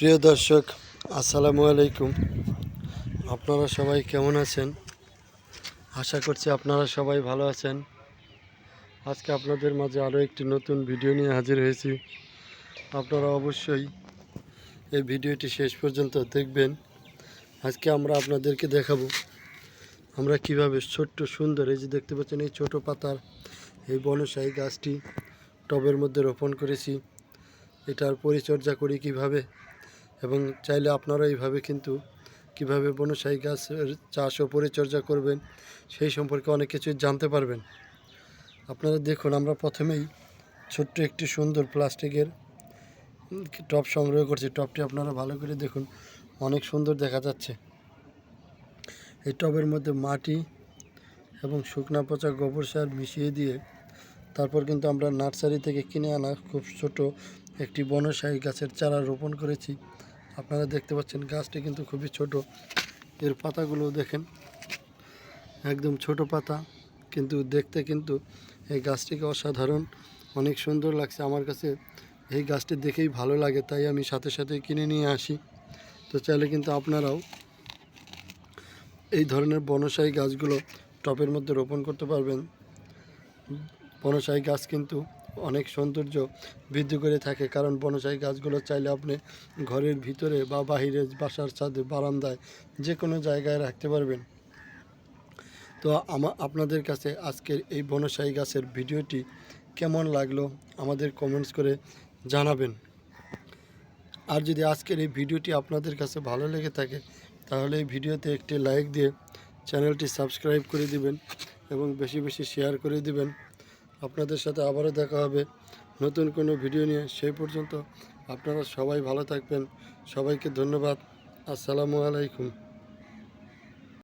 প্রিয় দর্শক, আসসালামু আলাইকুম। আপনারা সবাই কেমন আছেন? আশা করছি আপনারা সবাই ভালো আছেন। আজকে আপনাদের মাঝে আরও একটি নতুন ভিডিও নিয়ে হাজির হয়েছি। আপনারা অবশ্যই এই ভিডিওটি শেষ পর্যন্ত দেখবেন। আজকে আমরা আপনাদেরকে দেখাবো আমরা কীভাবে ছোট্ট সুন্দর, এই যে দেখতে পাচ্ছেন, এই ছোট পাতার এই বনসাই গাছটি টবের মধ্যে রোপণ করেছি। এটার পরিচর্যা করি কীভাবে? এবং চাইলে আপনারা এইভাবে কিন্তু কীভাবে বনসাই গাছের চাষ ও পরিচর্যা করবেন সেই সম্পর্কে অনেক কিছু জানতে পারবেন। আপনারা দেখুন, আমরা প্রথমেই ছোট্ট একটি সুন্দর প্লাস্টিকের টব সংগ্রহ করছি। টবটি আপনারা ভালো করে দেখুন, অনেক সুন্দর দেখা যাচ্ছে। এই টবের মধ্যে মাটি এবং শুকনা পচা গোবর সার মিশিয়ে দিয়ে তারপর কিন্তু আমরা নার্সারি থেকে কিনে আনা খুব ছোট একটি বনসাই গাছের চারা রোপণ করেছি। আপনারা দেখতে পাচ্ছেন গাছটি কিন্তু খুবই ছোট। এর পাতাগুলো দেখেন, একদম ছোট পাতা। কিন্তু দেখতে কিন্তু এই গাছটিকে অসাধারণ, অনেক সুন্দর লাগছে। আমার কাছে এই গাছটি দেখেই ভালো লাগে, তাই আমি সাথে সাথে কিনে নিয়ে আসি। তো চাইলে কিন্তু আপনারাও এই ধরনের বনসাই গাছগুলো টবের মধ্যে রোপণ করতে পারবেন। বনসাই গাছ কিন্তু অনেক সৌন্দর্য বৃদ্ধি করে থাকে। কারণ বনসাই গাছগুলো চাইলে আপনি ঘরের ভিতরে বা বাহিরে বাসার ছাদে, বারান্দায় যে কোনো জায়গায় রাখতে পারবেন। তো আমা আপনাদের কাছে আজকের এই বনসাই গাছের ভিডিওটি কেমন লাগল আমাদের কমেন্টস করে জানাবেন। আর যদি আজকের এই ভিডিওটি আপনাদের কাছে ভালো লেগে থাকে, তাহলে এই ভিডিওতে একটি লাইক দিয়ে চ্যানেলটি সাবস্ক্রাইব করে দিবেন এবং বেশি বেশি শেয়ার করে দিবেন। আপনাদের সাথে আবারও দেখা হবে নতুন কোনো ভিডিও নিয়ে। সেই পর্যন্ত আপনারা সবাই ভালো থাকবেন। সবাইকে ধন্যবাদ। আসসালামু আলাইকুম।